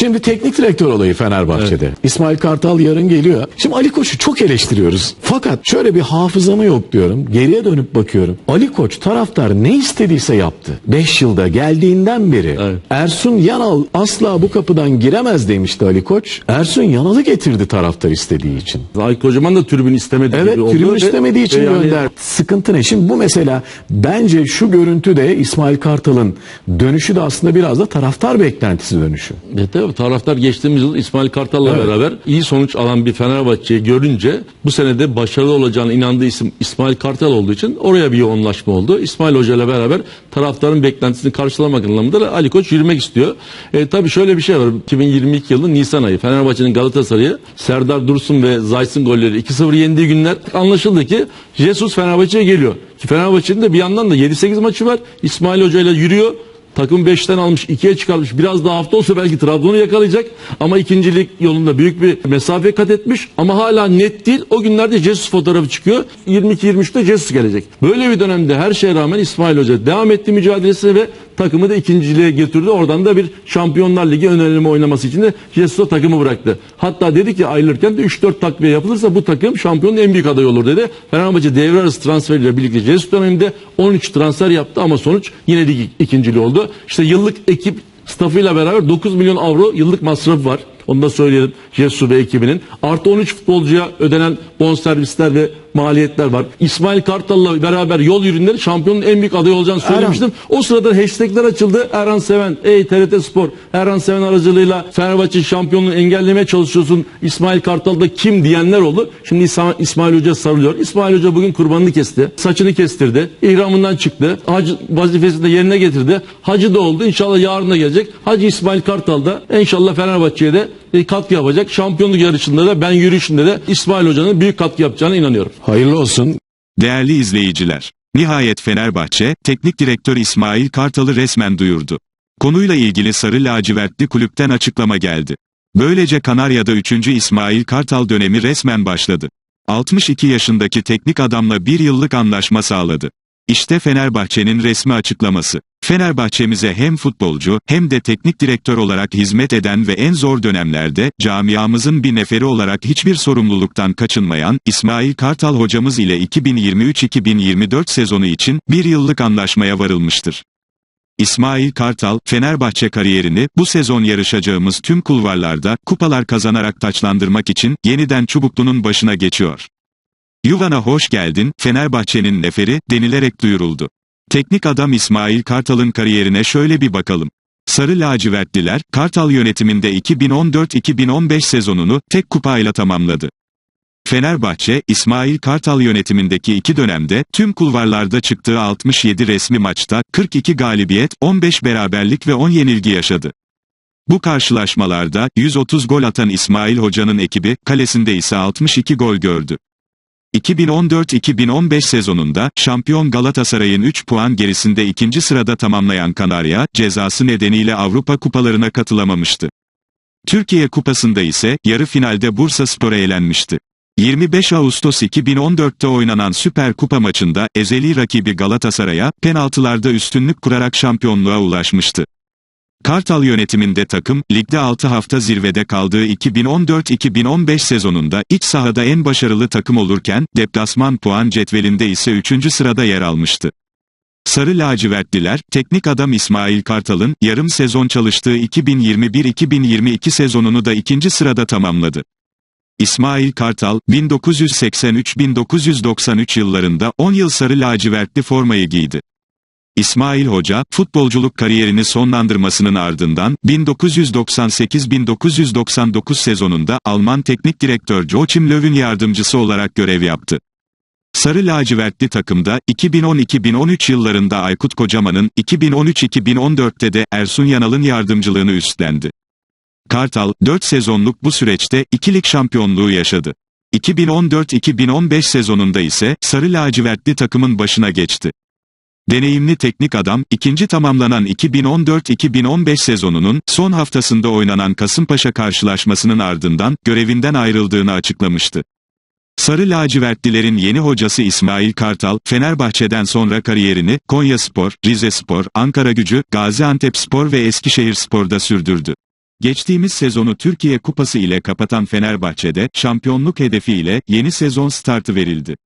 Şimdi teknik direktör olayı Fenerbahçe'de. İsmail Kartal yarın geliyor. Şimdi Ali Koç'u çok eleştiriyoruz. Fakat şöyle bir hafızamı yok diyorum. Geriye dönüp bakıyorum. Ali Koç taraftar ne istediyse yaptı. 5 yılda geldiğinden beri Evet. Ersun Yanal asla bu kapıdan giremez demişti Ali Koç. Ersun Yanal'ı getirdi taraftar istediği için. Aykut Kocaman da tribün istemedi Evet gibi oldu. tribün istemediği için yani- gönder. Sıkıntı ne? Şimdi bu mesela bence şu görüntü de İsmail Kartal'ın dönüşü de aslında biraz da taraftar beklentisi dönüşü. E tabii taraftar geçtiğimiz yıl İsmail Kartal'la Evet. beraber iyi sonuç alan bir Fenerbahçe'yi görünce bu sene de başarılı olacağına inandığı isim İsmail Kartal olduğu için oraya bir yoğunlaşma oldu. İsmail Hoca ile beraber taraftarın beklentisini karşılamak anlamında da Ali Koç yürümek istiyor. E, tabii şöyle bir şey var. 2022 yılının Nisan ayı Fenerbahçe'nin Galatasaray'ı Serdar Dursun ve Zayt'ın golleri 2-0 yendiği günler anlaşıldı ki Jesus Fenerbahçe'ye geliyor. Ki Fenerbahçe'nin de bir yandan da 7-8 maçı var. İsmail Hoca ile yürüyor. Takım 5'ten almış 2'ye çıkarmış. Biraz daha hafta olsa belki Trabzon'u yakalayacak. Ama ikincilik yolunda büyük bir mesafe kat etmiş. Ama hala net değil. O günlerde Jesus fotoğrafı çıkıyor. 22-23'te Jesus gelecek. Böyle bir dönemde her şeye rağmen İsmail Hoca devam etti mücadelesine ve takımı da ikinciliğe getirdi. Oradan da bir Şampiyonlar Ligi önerimi oynaması için de Jesus'a takımı bıraktı. Hatta dedi ki ayrılırken de 3-4 takviye yapılırsa bu takım şampiyonun en büyük adayı olur dedi. Fenerbahçe devre arası transferiyle birlikte Jesus döneminde 13 transfer yaptı ama sonuç yine lig ikinciliği oldu. İşte yıllık ekip stafıyla beraber 9 milyon avro yıllık masrafı var. Onu da söyleyelim Jesus ve ekibinin. Artı 13 futbolcuya ödenen bonservisler ve maliyetler var. İsmail Kartal'la beraber yol yürünleri şampiyonun en büyük adayı olacağını söylemiştim. O sırada hashtagler açıldı. Erhan Seven, ey TRT Spor, Erhan Seven aracılığıyla Fenerbahçe şampiyonluğunu engellemeye çalışıyorsun. İsmail Kartal da kim diyenler oldu. Şimdi İsmail, İsmail Hoca sarılıyor. İsmail Hoca bugün kurbanını kesti. Saçını kestirdi. İhramından çıktı. Hacı vazifesini de yerine getirdi. Hacı da oldu. İnşallah yarın da gelecek. Hacı İsmail Kartal da inşallah Fenerbahçe'ye de katkı yapacak. Şampiyonluk yarışında da ben yürüyüşünde de İsmail Hoca'nın büyük katkı yapacağına inanıyorum. Hayırlı olsun. Değerli izleyiciler, nihayet Fenerbahçe, teknik direktör İsmail Kartal'ı resmen duyurdu. Konuyla ilgili Sarı Lacivertli kulüpten açıklama geldi. Böylece Kanarya'da 3. İsmail Kartal dönemi resmen başladı. 62 yaşındaki teknik adamla bir yıllık anlaşma sağladı. İşte Fenerbahçe'nin resmi açıklaması. Fenerbahçemize hem futbolcu hem de teknik direktör olarak hizmet eden ve en zor dönemlerde camiamızın bir neferi olarak hiçbir sorumluluktan kaçınmayan İsmail Kartal hocamız ile 2023-2024 sezonu için bir yıllık anlaşmaya varılmıştır. İsmail Kartal, Fenerbahçe kariyerini bu sezon yarışacağımız tüm kulvarlarda kupalar kazanarak taçlandırmak için yeniden Çubuklu'nun başına geçiyor. Yuvana hoş geldin, Fenerbahçe'nin neferi, denilerek duyuruldu. Teknik adam İsmail Kartal'ın kariyerine şöyle bir bakalım. Sarı lacivertliler, Kartal yönetiminde 2014-2015 sezonunu tek kupayla tamamladı. Fenerbahçe, İsmail Kartal yönetimindeki iki dönemde, tüm kulvarlarda çıktığı 67 resmi maçta, 42 galibiyet, 15 beraberlik ve 10 yenilgi yaşadı. Bu karşılaşmalarda, 130 gol atan İsmail Hoca'nın ekibi, kalesinde ise 62 gol gördü. 2014-2015 sezonunda, şampiyon Galatasaray'ın 3 puan gerisinde ikinci sırada tamamlayan Kanarya, cezası nedeniyle Avrupa kupalarına katılamamıştı. Türkiye Kupası'nda ise, yarı finalde Bursa Spor'a elenmişti. 25 Ağustos 2014'te oynanan Süper Kupa maçında, ezeli rakibi Galatasaray'a, penaltılarda üstünlük kurarak şampiyonluğa ulaşmıştı. Kartal yönetiminde takım, ligde 6 hafta zirvede kaldığı 2014-2015 sezonunda iç sahada en başarılı takım olurken, deplasman puan cetvelinde ise 3. sırada yer almıştı. Sarı lacivertliler, teknik adam İsmail Kartal'ın, yarım sezon çalıştığı 2021-2022 sezonunu da ikinci sırada tamamladı. İsmail Kartal, 1983-1993 yıllarında 10 yıl sarı lacivertli formayı giydi. İsmail Hoca, futbolculuk kariyerini sonlandırmasının ardından, 1998-1999 sezonunda Alman teknik direktör Joachim Löw'ün yardımcısı olarak görev yaptı. Sarı lacivertli takımda, 2010-2013 yıllarında Aykut Kocaman'ın, 2013-2014'te de Ersun Yanal'ın yardımcılığını üstlendi. Kartal, 4 sezonluk bu süreçte, ikilik şampiyonluğu yaşadı. 2014-2015 sezonunda ise, Sarı lacivertli takımın başına geçti. Deneyimli teknik adam, ikinci tamamlanan 2014-2015 sezonunun son haftasında oynanan Kasımpaşa karşılaşmasının ardından görevinden ayrıldığını açıklamıştı. Sarı lacivertlilerin yeni hocası İsmail Kartal, Fenerbahçe'den sonra kariyerini Konyaspor, Rizespor, Ankara Gücü, Gaziantepspor ve Eskişehirspor'da sürdürdü. Geçtiğimiz sezonu Türkiye Kupası ile kapatan Fenerbahçe'de şampiyonluk hedefiyle yeni sezon startı verildi.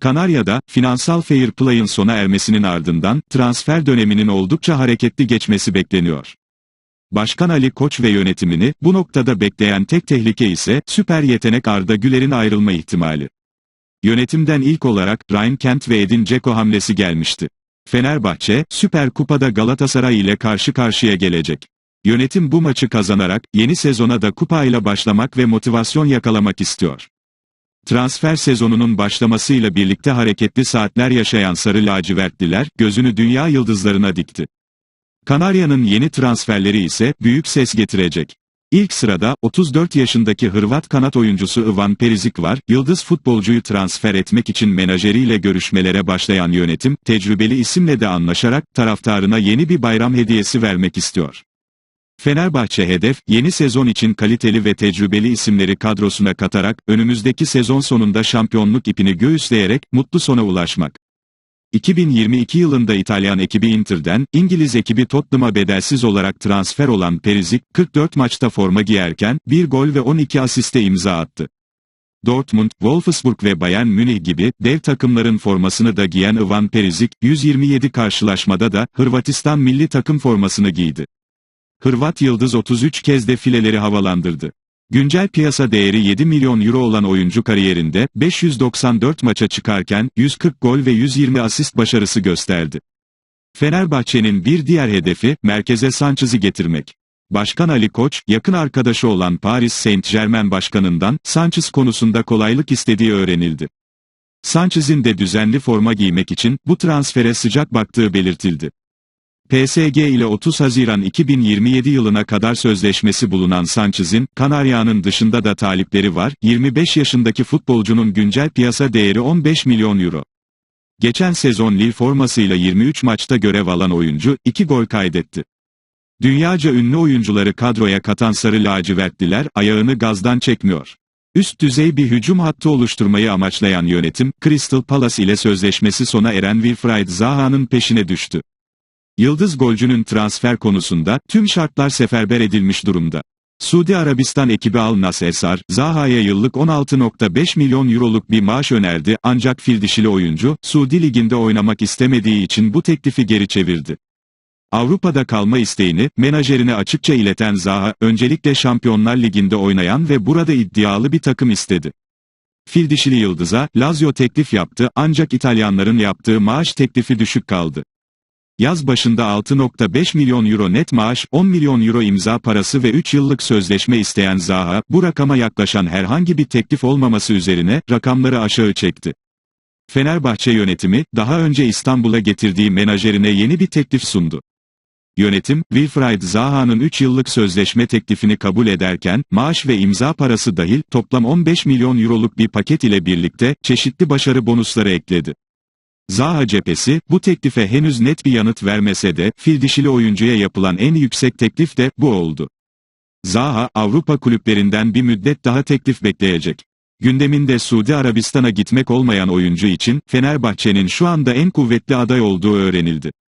Kanarya'da finansal fair play'ın sona ermesinin ardından transfer döneminin oldukça hareketli geçmesi bekleniyor. Başkan Ali Koç ve yönetimini bu noktada bekleyen tek tehlike ise süper yetenek Arda Güler'in ayrılma ihtimali. Yönetimden ilk olarak Ryan Kent ve Edin Dzeko hamlesi gelmişti. Fenerbahçe, Süper Kupa'da Galatasaray ile karşı karşıya gelecek. Yönetim bu maçı kazanarak yeni sezona da kupa ile başlamak ve motivasyon yakalamak istiyor. Transfer sezonunun başlamasıyla birlikte hareketli saatler yaşayan Sarı Lacivertliler, gözünü dünya yıldızlarına dikti. Kanarya'nın yeni transferleri ise büyük ses getirecek. İlk sırada 34 yaşındaki Hırvat kanat oyuncusu Ivan Perizic var. Yıldız futbolcuyu transfer etmek için menajeriyle görüşmelere başlayan yönetim, tecrübeli isimle de anlaşarak taraftarına yeni bir bayram hediyesi vermek istiyor. Fenerbahçe hedef, yeni sezon için kaliteli ve tecrübeli isimleri kadrosuna katarak, önümüzdeki sezon sonunda şampiyonluk ipini göğüsleyerek, mutlu sona ulaşmak. 2022 yılında İtalyan ekibi Inter'den, İngiliz ekibi Tottenham'a bedelsiz olarak transfer olan Perizic, 44 maçta forma giyerken, 1 gol ve 12 asiste imza attı. Dortmund, Wolfsburg ve Bayern Münih gibi dev takımların formasını da giyen Ivan Perizic, 127 karşılaşmada da Hırvatistan milli takım formasını giydi. Hırvat Yıldız 33 kez de fileleri havalandırdı. Güncel piyasa değeri 7 milyon euro olan oyuncu kariyerinde 594 maça çıkarken 140 gol ve 120 asist başarısı gösterdi. Fenerbahçe'nin bir diğer hedefi merkeze Sanchez'i getirmek. Başkan Ali Koç, yakın arkadaşı olan Paris Saint-Germain başkanından Sanchez konusunda kolaylık istediği öğrenildi. Sanchez'in de düzenli forma giymek için bu transfere sıcak baktığı belirtildi. PSG ile 30 Haziran 2027 yılına kadar sözleşmesi bulunan Sanchez'in, Kanarya'nın dışında da talipleri var, 25 yaşındaki futbolcunun güncel piyasa değeri 15 milyon euro. Geçen sezon Lille formasıyla 23 maçta görev alan oyuncu, 2 gol kaydetti. Dünyaca ünlü oyuncuları kadroya katan Sarı Lacivertliler, ayağını gazdan çekmiyor. Üst düzey bir hücum hattı oluşturmayı amaçlayan yönetim, Crystal Palace ile sözleşmesi sona eren Wilfried Zaha'nın peşine düştü. Yıldız golcünün transfer konusunda tüm şartlar seferber edilmiş durumda. Suudi Arabistan ekibi Al Nassr, Zaha'ya yıllık 16.5 milyon euroluk bir maaş önerdi ancak fil dişili oyuncu, Suudi Ligi'nde oynamak istemediği için bu teklifi geri çevirdi. Avrupa'da kalma isteğini, menajerine açıkça ileten Zaha, öncelikle Şampiyonlar Ligi'nde oynayan ve burada iddialı bir takım istedi. Fil dişili Yıldız'a, Lazio teklif yaptı ancak İtalyanların yaptığı maaş teklifi düşük kaldı. Yaz başında 6.5 milyon euro net maaş, 10 milyon euro imza parası ve 3 yıllık sözleşme isteyen Zaha, bu rakama yaklaşan herhangi bir teklif olmaması üzerine, rakamları aşağı çekti. Fenerbahçe yönetimi, daha önce İstanbul'a getirdiği menajerine yeni bir teklif sundu. Yönetim, Wilfried Zaha'nın 3 yıllık sözleşme teklifini kabul ederken, maaş ve imza parası dahil, toplam 15 milyon euroluk bir paket ile birlikte, çeşitli başarı bonusları ekledi. Zaha cephesi, bu teklife henüz net bir yanıt vermese de, fil dişili oyuncuya yapılan en yüksek teklif de, bu oldu. Zaha, Avrupa kulüplerinden bir müddet daha teklif bekleyecek. Gündeminde Suudi Arabistan'a gitmek olmayan oyuncu için, Fenerbahçe'nin şu anda en kuvvetli aday olduğu öğrenildi.